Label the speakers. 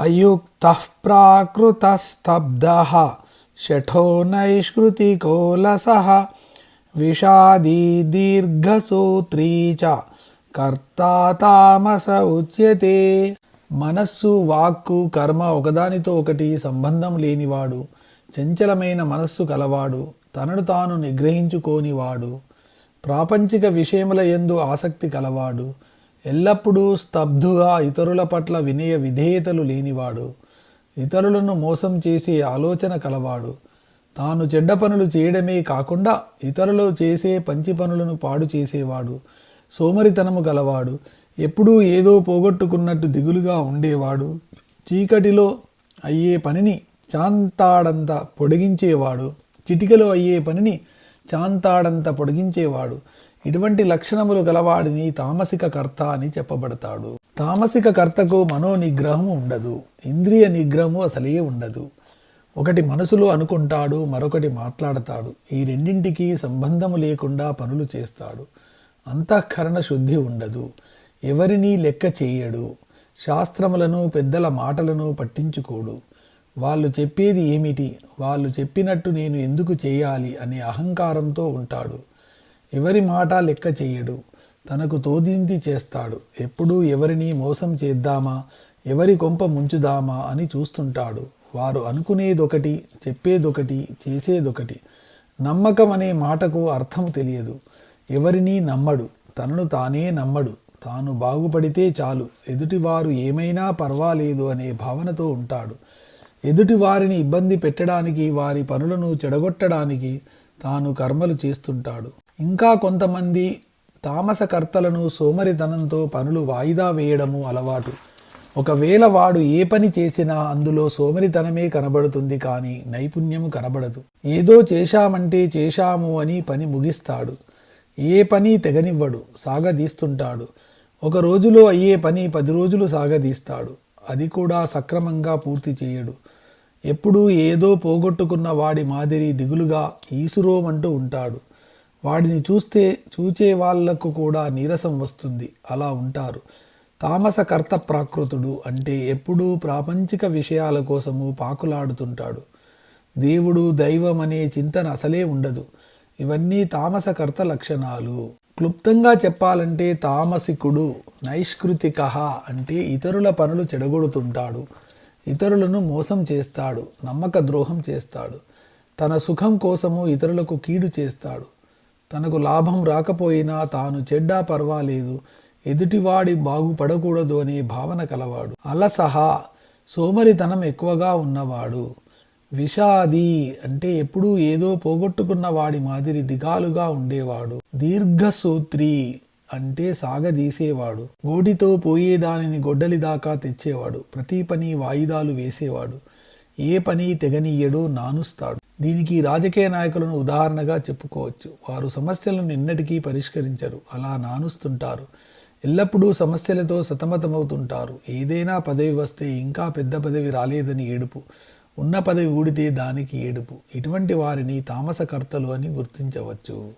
Speaker 1: అయుక్తః ప్రాకృతస్తబ్దः శఠో నైష్కృతికోలస విషాదీ దీర్ఘసూత్రీ చ కర్తా తామస ఉచ్యతే మనస్సు వాక్కు కర్మ ఒకదానితో ఒకటి సంబంధం లేనివాడు చంచలమైన మనస్సు కలవాడు తనను తాను నిగ్రహించుకోనివాడు ప్రాపంచిక విషయముల యందు ఆసక్తి కలవాడు ఎల్లప్పుడూ స్తబ్దుగా ఇతరుల పట్ల వినయ విధేయతలు లేనివాడు. ఇతరులను మోసం చేసే ఆలోచన కలవాడు. తాను చెడ్డ పనులు చేయడమే కాకుండా ఇతరులు చేసే పంచి పనులను పాడు చేసేవాడు. సోమరితనము గలవాడు. ఎప్పుడూ ఏదో పోగొట్టుకున్నట్టు దిగులుగా ఉండేవాడు. చీకటిలో అయ్యే పనిని చాంతాడంత పొడిగించేవాడు. చిటికలో అయ్యే పనిని చాంతాడంత పొడిగించేవాడు. ఇటువంటి లక్షణములు గలవాడిని తామసిక కర్త అని చెప్పబడతాడు. తామసిక కర్తకు మనో నిగ్రహం ఉండదు. ఇంద్రియ నిగ్రహము అసలే ఉండదు. ఒకటి మనసులో అనుకుంటాడు మరొకటి మాట్లాడతాడు. ఈ రెండింటికి సంబంధము లేకుండా పనులు చేస్తాడు. అంతఃకరణ శుద్ధి ఉండదు. ఎవరినీ లెక్క చేయడు. శాస్త్రములను పెద్దల మాటలను పట్టించుకోడు. వాళ్ళు చెప్పేది ఏమిటి? వాళ్ళు చెప్పినట్టు నేను ఎందుకు చేయాలి? అనే అహంకారంతో ఉంటాడు. ఎవరి మాట లెక్క చేయడు. తనకు తోదింది చేస్తాడు. ఎప్పుడూ ఎవరిని మోసం చేద్దామా? ఎవరి కొంప ముంచుదామా? అని చూస్తుంటాడు. వారు అనుకునేదొకటి చెప్పేదొకటి చేసేదొకటి. నమ్మకం అనే మాటకు అర్థం తెలియదు. ఎవరినీ నమ్మడు. తనను తానే నమ్మడు. తాను బాగుపడితే చాలు. ఎదుటివారు ఏమైనా పర్వాలేదు అనే భావనతో ఉంటాడు. ఎదుటి వారిని ఇబ్బంది పెట్టడానికి వారి పనులను చెడగొట్టడానికి తాను కర్మలు చేస్తుంటాడు. ఇంకా కొంతమంది తామసకర్తలను సోమరితనంతో పనులు వాయిదా వేయడము అలవాటు. ఒకవేళ వాడు ఏ పని చేసినా అందులో సోమరితనమే కనబడుతుంది కానీ నైపుణ్యము కనబడదు. ఏదో చేశామంటే చేశాము అని పని ముగిస్తాడు. ఏ పని తెగనివ్వడు సాగదీస్తుంటాడు. ఒక రోజులో అయ్యే పని పది రోజులు సాగదీస్తాడు. అది కూడా సక్రమంగా పూర్తి చేయడు. ఎప్పుడూ ఏదో పోగొట్టుకున్న వాడి మాదిరి దిగులుగా ఈసురోమంటూ ఉంటాడు. వాడిని చూస్తే చూచే వాళ్ళకు కూడా నీరసం వస్తుంది. అలా ఉంటారు. తామసకర్త ప్రాకృతుడు అంటే ఎప్పుడూ ప్రాపంచిక విషయాల కోసము పాకులాడుతుంటాడు. దేవుడు దైవం అనే చింతన అసలే ఉండదు. ఇవన్నీ తామసకర్త లక్షణాలు. క్లుప్తంగా చెప్పాలంటే తామసికుడు నైష్కృతిక అంటే ఇతరుల పనులు చెడగొడుతుంటాడు. ఇతరులను మోసం చేస్తాడు. నమ్మక ద్రోహం చేస్తాడు. తన సుఖం కోసము ఇతరులకు కీడు చేస్తాడు. తనకు లాభం రాకపోయినా తాను చెడ్డా పర్వాలేదు. ఎదుటివాడి బాగుపడకూడదు అనే భావన కలవాడు. అలసహ సోమరితనం ఎక్కువగా ఉన్నవాడు. విషాది అంటే ఎప్పుడూ ఏదో పోగొట్టుకున్న వాడి మాదిరి దిగాలుగా ఉండేవాడు. దీర్ఘసూత్రి అంటే సాగదీసేవాడు. గోటితో పోయేదానిని గొడ్డలి దాకా తెచ్చేవాడు. ప్రతి పని వాయిదాలు వేసేవాడు. ఏ పని తెగనీయడు నానుస్తాడు. దీనికి రాజకీయ నాయకులను ఉదాహరణగా చెప్పుకోవచ్చు. వారు సమస్యలను నిన్నటికీ పరిష్కరించరు. అలా నానుస్తుంటారు. ఎల్లప్పుడూ సమస్యలతో సతమతమవుతుంటారు. ఏదైనా పదవి వస్తే ఇంకా పెద్ద పదవి రాలేదని ఏడుపు. ఉన్న పదవి ఊడితే దానికి ఏడుపు. ఇటువంటి వారిని తామసకర్తలు అని గుర్తించవచ్చు.